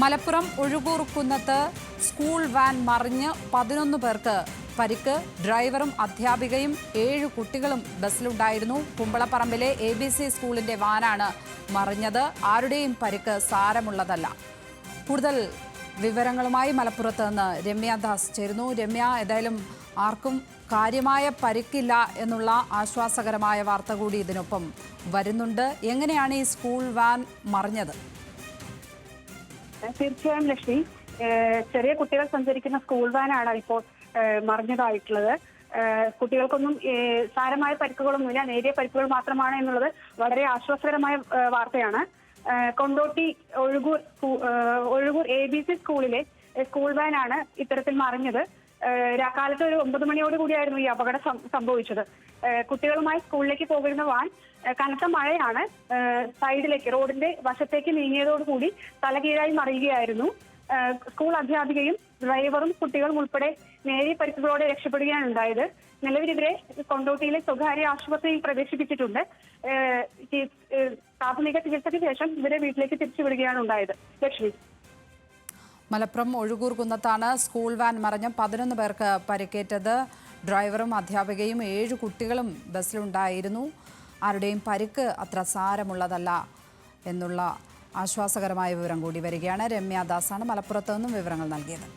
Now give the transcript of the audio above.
Malappuram Ozhukur Kunnath school van മറിഞ്ഞ് പതിനൊന്ന് പേർക്ക് പരിക്ക് ഡ്രൈവറും അധ്യാപികയും ഏഴ് കുട്ടികളും ബസ്സിലുണ്ടായിരുന്നു. കുമ്പളപ്പറമ്പിലെ എ ബി സി സ്കൂളിന്റെ വാനാണ് മറിഞ്ഞത്. ആരുടെയും പരിക്ക് സാരമുള്ളതല്ല. കൂടുതൽ വിവരങ്ങളുമായി മലപ്പുറത്ത് നിന്ന് രമ്യ ദാസ് ചേരുന്നു. രമ്യ ഏതായാലും ആർക്കും കാര്യമായ പരിക്കില്ല എന്നുള്ള ആശ്വാസകരമായ വാർത്ത കൂടി ഇതിനൊപ്പം വരുന്നുണ്ട്. എങ്ങനെയാണ് ഈ സ്കൂൾ വാൻ മറിഞ്ഞത്? തീർച്ചയായും ലക്ഷ്മി. ചെറിയ കുട്ടികൾ സഞ്ചരിക്കുന്ന സ്കൂൾ വാനാണ് ഇപ്പോൾ മറിഞ്ഞതായിട്ടുള്ളത്. കുട്ടികൾക്കൊന്നും സാരമായ പരിക്കുകളൊന്നുമില്ല. നേരിയ പരിക്കുകൾ മാത്രമാണ് എന്നുള്ളത് വളരെ ആശ്വാസകരമായ വാർത്തയാണ്. Kondotty Ozhukur Ozhukur A B C സ്കൂളിലെ സ്കൂൾ വാനാണ് ഇത്തരത്തിൽ മറിഞ്ഞത്. കാലത്ത് ഒരു ഒമ്പത് മണിയോട് കൂടിയായിരുന്നു ഈ അപകടം സംഭവിച്ചത്. കുട്ടികളുമായി സ്കൂളിലേക്ക് പോകുന്ന വാൻ കനത്ത മഴയാണ് സൈഡിലേക്ക് റോഡിന്റെ വശത്തേക്ക് നീങ്ങിയതോടുകൂടി തലകീഴായി മറിയുകയായിരുന്നു. സ്കൂൾ അധ്യാപികയും ഡ്രൈവറും കുട്ടികളും ഉൾപ്പെടെ നേരിയ പരിക്കുകളോടെ രക്ഷപ്പെടുകയാണ് ഉണ്ടായത്. നിലവിൽ കൊണ്ടോട്ടിയിലെ സ്വകാര്യ ആശുപത്രിയിൽ പ്രവേശിപ്പിച്ചിട്ടുണ്ട്. പ്രാഥമിക ചികിത്സയ്ക്ക് ശേഷം ഇവരെ വീട്ടിലേക്ക് തിരിച്ചുവിടുകയാണ് ഉണ്ടായത്. ലക്ഷ്മി. മലപ്പുറം ഒഴുകൂർ കുന്നത്താണ് സ്കൂൾ വാൻ മറിഞ്ഞ് പതിനൊന്ന് പേർക്ക് പരിക്കേറ്റത്. ഡ്രൈവറും അധ്യാപികയും ഏഴ് കുട്ടികളും ബസ്സിലുണ്ടായിരുന്നു. ആരുടെയും പരിക്ക് അത്ര സാരമുള്ളതല്ല എന്നുള്ള ആശ്വാസകരമായ വിവരം കൂടി വരികയാണ്. രമ്യ ദാസാണ് മലപ്പുറത്തു നിന്നും വിവരങ്ങൾ നൽകിയത്.